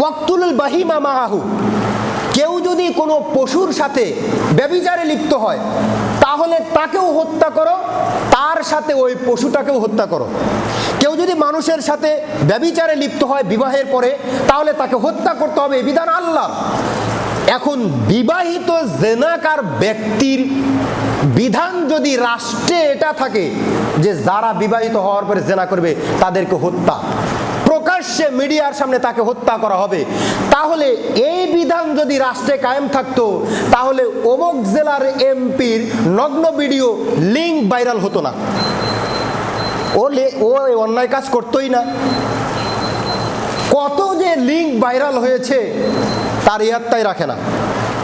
ওয়াক্তুল বাহিমা মাহাহু কেউ যদি কোনো পশুর সাথে ব্যবিচারে লিপ্ত হয়, তাহলে তাকেও হত্যা করো, তার সাথে ওই পশুটাকেও হত্যা করো। কেউ যদি মানুষের সাথে ব্যবিচারে লিপ্ত হয় বিবাহের পরে, তাহলে তাকে হত্যা করতে হবে বিধান আল্লাহ। এখন বিবাহিত জেনাকার ব্যক্তির বিধান যদি রাষ্ট্রে এটা থাকে, যে যারা বিবাহিত হওয়ার পরে জেনা করবে, তাদেরকে হত্যা। প্রকাশ্যে মিডিয়ার সামনে তাকে হত্যা করা হবে। তাহলে এই বিধান যদি রাষ্ট্রে কায়েম থাকতো, তাহলে অমুক জেলার এমপির নগ্ন ভিডিও লিঙ্ক ভাইরাল হতো না। ও ও অন্যায় কাজ করতোই না। কত যে লিঙ্ক ভাইরাল হয়েছে, তার ইয়াত্তাই রাখে না।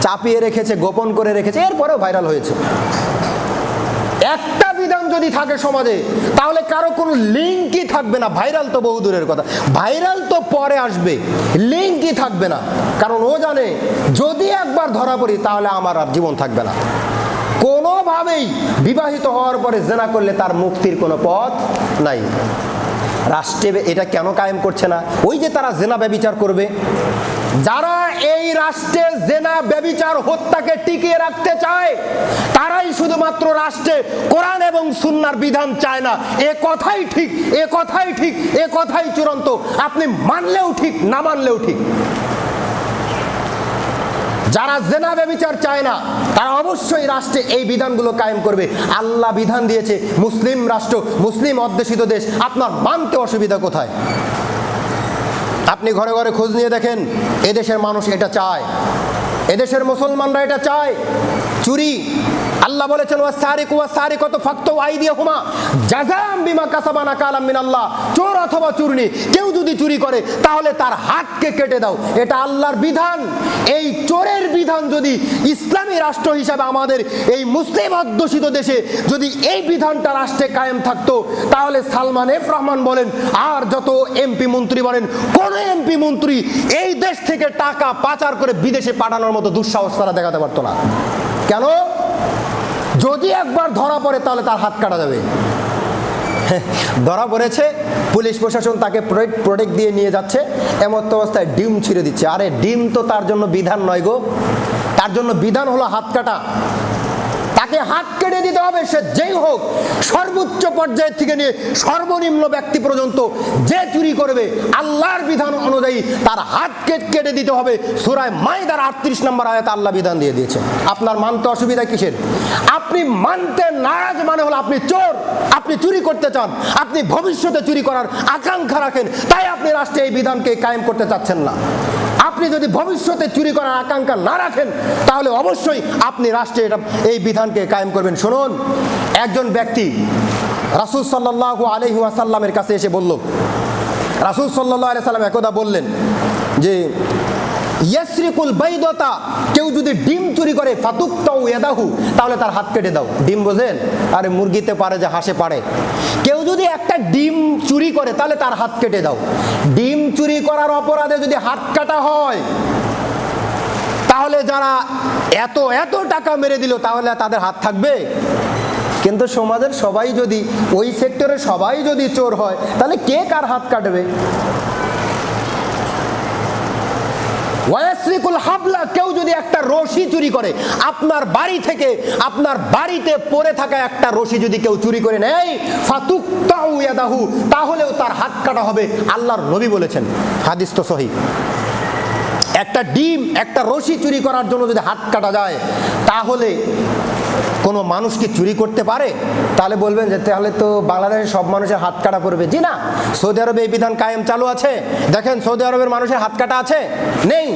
চাপিয়ে রেখেছে, গোপন করে রেখেছে, এরপরেও ভাইরাল হয়েছে। একটা বিধান যদি থাকে সমাজে, তাহলে কারও কোনো লিঙ্কই থাকবে না। ভাইরাল তো বহু দূরের কথা। ভাইরাল তো পরে আসবে, লিঙ্কই থাকবে না। কারণ ও জানে, যদি একবার ধরা পড়ি, তাহলে আমার আর জীবন থাকবে না। কোনোভাবেই বিবাহিত হওয়ার পরে জেনা করলে তার মুক্তির কোনো পথ নাই। রাষ্ট্রে এটা কেন কায়েম করছে না? ওই যে তারা জেনা ব্যবিচার করবে, যারা রাষ্ট্রে জেনা, ব্যবিচার, হত্যাকে টিকিয়ে রাখতে চায়, তারাই শুধুমাত্র রাষ্ট্রে কোরআন এবং সুন্নার বিধান চায় না। এ কথাই ঠিক, এ কথাই ঠিক, এ কথাই চূড়ান্ত। আপনি মানলেও ঠিক, না মানলেও ঠিক। যারা জেনা, ব্যবিচার চায় না, তারা অবশ্যই রাষ্ট্রে এই বিধানগুলো কায়েম করবে। আল্লাহ বিধান দিয়েছে, মুসলিম রাষ্ট্র, মুসলিম অধ্যুষিত দেশ, আপনার মানতে অসুবিধা কোথায়? আপনি ঘরে ঘরে খোঁজ নিয়ে দেখেন, এদেশের মানুষ এটা চায়। এদেশের মুসলমানরা এটা চায়। চুরি। আল্লাহ বলেছেন ওয়া সারিক ওয়া সারিক কত ফাক্ত আইদিয়া হুমা জাজাম বিমা কাসাবানা কালাম মিন আল্লাহ চোর অথবা চুরনি, কেউ যদি চুরি করে, তাহলে তার হাতকে কেটে দাও। এটা আল্লাহর বিধান। এই চোরের বিধান যদি ইসলামী রাষ্ট্র হিসাবে আমাদের এই মুসলিম অধ্যুষিত দেশে যদি এই বিধানটা রাষ্ট্রে কায়েম থাকতো, তাহলে সালমান এফ রহমান বলেন, আর যত এমপি মন্ত্রী বলেন, কোন এমপি মন্ত্রী এই দেশ থেকে টাকা পাচার করে বিদেশে পাঠানোর মতো দুঃসাহস তারা দেখাতে পারতো না। কেন? যদি একবার ধরা পড়ে, তাহলে তার হাত কাটা যাবে। ধরা পড়েছে, পুলিশ প্রশাসন তাকে প্রোটেক্ট দিয়ে নিয়ে যাচ্ছে এমন অবস্থায় ডিম ছিঁড়ে দিচ্ছে। আরে, ডিম তো তার জন্য বিধান নয় গো। তার জন্য বিধান হলো হাত কাটা। তাকে হাত কেটে দিতে হবে, সে যেই হোক, সর্বোচ্চ পর্যায়ের থেকে নিয়ে সর্বনিম্ন ব্যক্তি পর্যন্ত যে চুরি করবে, আল্লাহর বিধান অনুযায়ী তার হাত কেট- দিতে হবে। সুরায় মাইদার আটত্রিশ নম্বর আয়াত আল্লাহ বিধান দিয়ে দিয়েছে আপনার মানতে অসুবিধা কিসের? আপনি মানতে নারাজ মানে হলো আপনি চোর, আপনি চুরি করতে চান, আপনি ভবিষ্যতে চুরি করার আকাঙ্ক্ষা রাখেন, তাই আপনি রাষ্ট্রে এই বিধানকে কায়েম করতে চাচ্ছেন না। আপনি যদি ভবিষ্যতে চুরি করার আকাঙ্ক্ষা না রাখেন, তাহলে অবশ্যই আপনি রাষ্ট্রে এটা এই বিধানকে কায়েম করবেন। শুনুন, একজন ব্যক্তি রাসুল সাল্লাহ আলহি আসাল্লামের কাছে এসে বলল, রাসুল সাল্লাহ আলি সাল্লাম একদা বললেন যে ইয়াসরিকুল বাইদতা, কেউ যদি ডিম চুরি করে, ফাতুক্তাউ ইয়াদাহু, তাহলে তার হাত কেটে দাও। ডিম বোঝেন? আরে মুরগিতে পারে যে হাসে পারে। কেউ যদি একটা ডিম চুরি করে, তাহলে তার হাত কেটে দাও। ডিম চুরি করার অপরাধে যদি হাত কাটা হয়, তাহলে যারা এত এত টাকা মেরে দিল, তাহলে তাদের হাত থাকবে? কিন্তু সমাজের সবাই যদি, ওই সেক্টরে সবাই যদি চোর হয়, তাহলে কে কার হাত কাটবে? ওয়াসরিকুল হাবলা, কেউ যদি একটা রশি চুরি করে, আপনার বাড়ি থেকে, আপনার বাড়িতে পড়ে থাকা একটা রশি যদি কেউ চুরি করে নেয়, ফাতুক্তাউ ইয়াদাহু, তাহলেও তার হাত কাটা হবে, আল্লাহর নবী বলেছেন। হাদিস তো সহি। একটা ডিম, একটা রশি চুরি করার জন্য যদি হাত কাটা যায়, তাহলে কোনো মানুষ কি চুরি করতে পারে? তাহলে বলবেন যে, তাহলে তো বাংলাদেশের সব মানুষের হাত কাটা পড়বে। জি না, সৌদি আরবে এই বিধান কায়েম চালু আছে। দেখেন সৌদি আরবের মানুষের হাত কাটা আছে? নেই।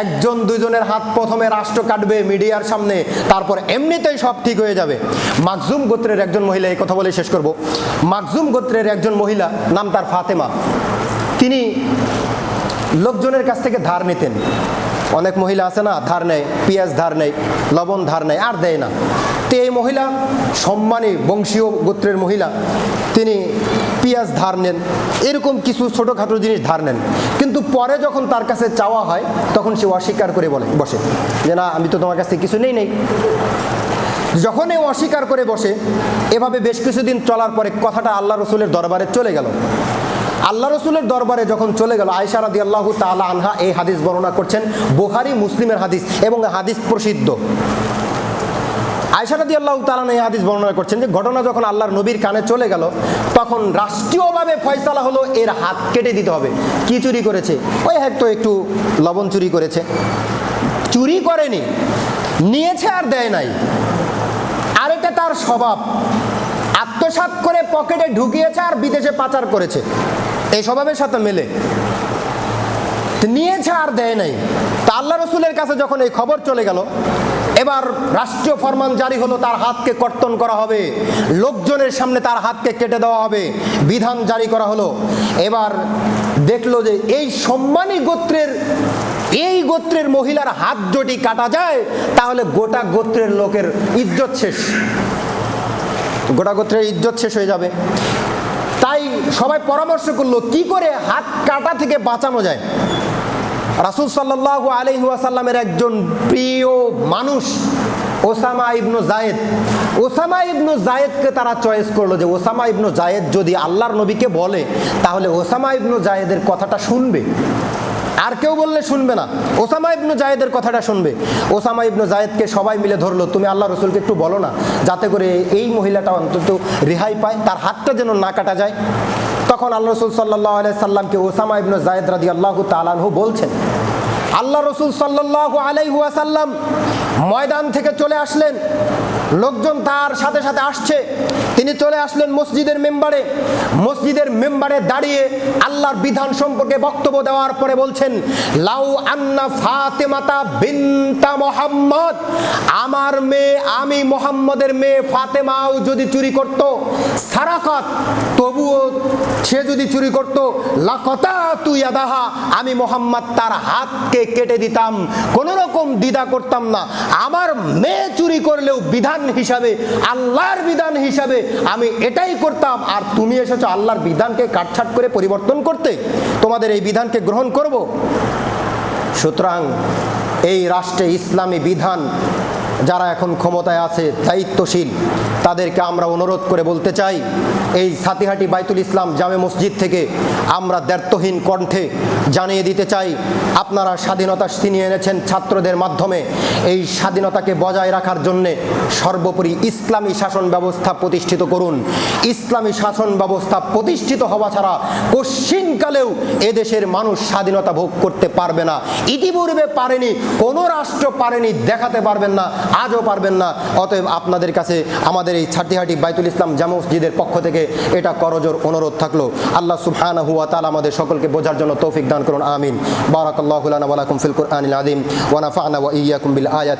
একজন দুজনের হাত প্রথমে রাষ্ট্র কাটবে মিডিয়ার সামনে, তারপর এমনিতেই সব ঠিক হয়ে যাবে। মাকজুম গোত্রের একজন মহিলা এই কথা বলে শেষ করব। মাকজুম গোত্রের একজন মহিলা, নাম তার ফাতেমা। তিনি লোকজনের কাছ থেকে ধার নিতেন। অনেক মহিলা আছে না, ধার নেয় পেঁয়াজ ধার নেয় লবণ ধার নেয় আর দেয় না। তো এই মহিলা, সম্মানী বংশীয় গোত্রের মহিলা, তিনি পেঁয়াজ ধার নেন, এরকম কিছু ছোটোখাটো জিনিস ধার নেন। কিন্তু পরে যখন তার কাছে চাওয়া হয়, তখন সে অস্বীকার করে বলে, বসে। যে না, আমি তো তোমার কাছ থেকে কিছু নেই নেই। যখন এ অস্বীকার করে বসে, এভাবে বেশ কিছুদিন চলার পরে কথাটা আল্লাহ রসুলের দরবারে চলে গেল। আল্লাহ রসুলের দরবারে যখন চলে গেল আয়সা রাদি আল্লাহ তালা আনহা এই হাদিস বর্ণনা করছেন বুহারি মুসলিমের হাদিস এবং হাদিস প্রসিদ্ধ। আয়সারাদি আল্লাহ তালান এই হাদিস বর্ণনা করছেন যে, ঘটনা যখন আল্লাহর নবীর কানে চলে গেল, তখন রাষ্ট্রীয়ভাবে ফয়সালা হলো এর হাত কেটে দিতে হবে। কি চুরি করেছে? ওই হয়তো একটু লবণ চুরি করেছে। চুরি করেনি, নিয়েছে আর দেয় নাই। আর এটা তার স্বভাব। আত্মসাৎ করে পকেটে ঢুকিয়েছে আর বিদেশে পাচার করেছে। এই স্বভাবের সাথে মেলে। নিয়েছে আর দেয় নাই। তা আল্লাহ রসুলের কাছে যখন এই খবর চলে গেল, এবার রাষ্ট্রীয় ফরমান জারি হলো, তার হাতকে কর্তন করা হবে। লোকজনের সামনে তার হাতকে কেটে দেওয়া হবে। বিধান জারি করা হলো। এবার দেখল যে এই সম্মানী গোত্রের, এই গোত্রের মহিলার হাত যদি কাটা যায়, তাহলে গোটা গোত্রের লোকের ইজ্জত শেষ। গোটা গোত্রের ইজ্জত শেষ হয়ে যাবে। তাই সবাই পরামর্শ করল, কি করে হাত কাটা থেকে বাঁচানো যায়? রাসুল সাল্লাহ আলহি ওয়াসাল্লামের একজন প্রিয় মানুষ, Usama ibn Zayd Usama ibn জায়েদকে তারা চয়েস করল যে, ওসামা ইবনু জায়েদ যদি আল্লাহর নবীকে বলে, তাহলে ওসামা ইবনু জায়েদের কথাটা শুনবে। আর কেউ বললে শুনবে না। ওসামা ইবনু জায়েদের কথাটা শুনবে। ওসামা ইবনু জায়েদকে সবাই মিলে ধরলো। তুমি আল্লাহ রসুলকে একটু বলো না, যাতে করে এই মহিলাটা অন্তত রেহাই পায়, তার হাতটা যেন না কাটা যায়। তখন আল্লাহ রসুল সাল্লাহ আলাইসাল্লামকে ওসামা ইবনু জায়েদ রাদি আল্লাহ তালানহু বলছেন, আল্লাহ রসুল সাল্লাহ আলাইহুয়াসাল্লাম ময়দান থেকে চলে আসলেন। লোকজন তার সাথে সাথে আসছে। তিনি চলে আসলেন মসজিদের মেম্বারে। মসজিদের মেম্বারে দাঁড়িয়ে আল্লাহর বিধান সম্পর্কে বক্তব্য দেওয়ার পরে বলছেন, লাউ আন্না ফাতেমাতা বিনতা মোহাম্মদ। আমার মেয়ে, আমি মোহাম্মদের মেয়ে ফাতেমাও যদি চুরি করত, সারাকাত তবুও সে যদি চুরি করত, লাকতা তুই আদাহা আমি মোহাম্মদ তার হাতকে কেটে দিতাম। কোনো রকম দ্বিধা করতাম না। আমার মেয়ে চুরি করলেও বিধান হিসাবে, আল্লাহর বিধান হিসাবে আমি এটাই করতাম। আর তুমি এসেছ আল্লাহর বিধানকে কাটছাট করে পরিবর্তন করতে। তোমাদের এই বিধানকে গ্রহণ করব। সুতরাং এই রাষ্ট্রে ইসলামী বিধান যারা এখন ক্ষমতায় আছে, দায়িত্বশীল, তাদেরকে আমরা অনুরোধ করে বলতে চাই এই সাতিহাটি বাইতুল ইসলাম জামে মসজিদ থেকে আমরা দ্ব্যর্থহীন কণ্ঠে জানিয়ে দিতে চাই, আপনারা স্বাধীনতা ছিনিয়ে এনেছেন ছাত্রদের মাধ্যমে। এই স্বাধীনতাকে বজায় রাখার জন্যে সর্বোপরি ইসলামী শাসন ব্যবস্থা প্রতিষ্ঠিত করুন। ইসলামী শাসন ব্যবস্থা প্রতিষ্ঠিত হওয়া ছাড়া কশ্চিনকালেও এদেশের মানুষ স্বাধীনতা ভোগ করতে পারবে না। ইতিপূর্বে পারেনি, কোনো রাষ্ট্র পারেনি, দেখাতে পারবেন না, আজও পারবেন না। অতএব আপনাদের কাছে আমাদের এই ছাটিহাটি বাইতুল ইসলাম জামা মসজিদের পক্ষ থেকে এটা করজোর অনুরোধ থাকল। আল্লাহ সুফহান হুয়া তালা আমাদের সকলকে বোঝার জন্য তৌফিক দান করুন, আমিন। বারাকাল্লাহু লানা আনিল আদিম ফিল কুরআনিল আযীম ওয়া নাফা'না ওয়া ইয়্যাকুম বিল আয়াত।